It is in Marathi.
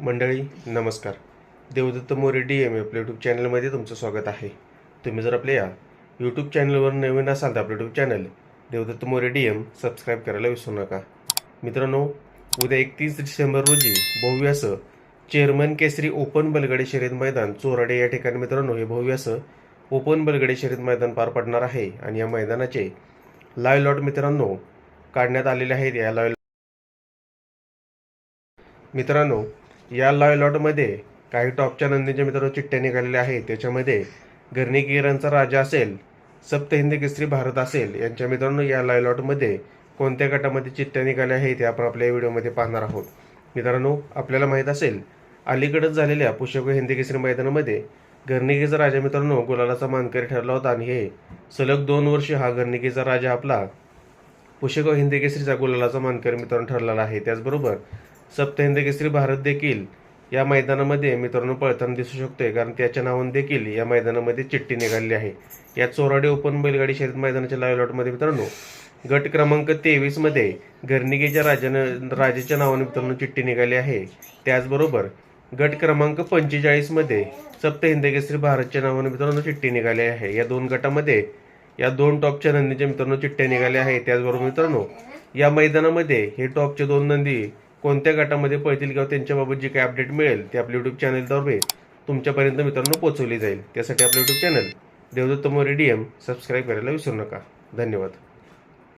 मंडळी नमस्कार. देवदत्त मोरे डी एम आपल्या यूट्यूब चॅनलमध्ये तुमचं स्वागत आहे. तुम्ही जर आपल्या या यूट्यूब चॅनलवर नवीन असाल तर आपलं YouTube channel Devdatta More D M subscribe करायला विसरू नका. मित्रांनो उद्या एकतीस डिसेंबर रोजी भव्य असं चेअरमन केसरी ओपन बलगडे शर्यत मैदान चोराडे या ठिकाणी मित्रांनो हे भव्य असं ओपन बलगडे शर्यत मैदान पार पडणार आहे आणि या मैदानाचे लाय लॉट मित्रांनो काढण्यात आलेले आहेत. या लाईव्ह मित्रांनो या लॉयलॉटमध्ये लॉटमध्ये काही टॉपच्या नंदीच्या मित्रांनो चिठ्ठ्या निघालेल्या आहेत. त्याच्यामध्ये गर्णिकीरांचा राजा असेल सप्त हिंदी केसरी भारत असेल यांच्या मित्रांनो या लॉयलॉटमध्ये लॉटमध्ये कोणत्या गटामध्ये चिठ्ठ्या निघाल्या आहेत ते आपण आपल्या व्हिडिओमध्ये पाहणार आहोत. मित्रांनो आपल्याला माहीत असेल अलीकडच झालेल्या पुष्यको हिंदी केसरी मैदानामध्ये गर्णिकेचा राजा मित्रांनो गुलालाचा मानकरी ठरला होता आणि हे सलग दोन वर्ष हा गर्णिकेचा राजा आपला पुशेगाव हिंदी केसरीचा गुलालाचा मानकरी मित्रांनो ठरलेला आहे. त्याचबरोबर सप्त केसरी भारत देखील या मैदानामध्ये मित्रांनो पळताना दिसू शकतोय कारण त्याच्या नावाने देखील या मैदानामध्ये चिठ्ठी निघालेली आहे. या चोराडे ओपन बैलगाडी शर्यत मैदानाच्या लाईव्ह लॉटमध्ये मित्रांनो गट क्रमांक तेवीसमध्ये राजानं राजाच्या नावाने मित्रांनो चिठ्ठी निघाली आहे. त्याचबरोबर गट क्रमांक पंचेचाळीसमध्ये सप्त हिंदकेसरी भारतच्या नावाने मित्रांनो चिठ्ठी निघाली आहे. या दोन गटामध्ये या दोन टॉपच्या नंदीच्या मित्रांनो चिठ्ठ्या निघाल्या आहेत. त्याचबरोबर मित्रांनो या मैदानामध्ये हे टॉपचे दोन नंदी कोणत्या गटामध्ये पळतील किंवा त्यांच्याबाबत जी काही अपडेट मिळेल ते आपल्या युट्यूब चॅनलद्वारे तुमच्यापर्यंत मित्रांनो पोहोचवली जाईल. त्यासाठी आपलं YouTube channel Devdatta More D M subscribe करायला विसरू नका. धन्यवाद.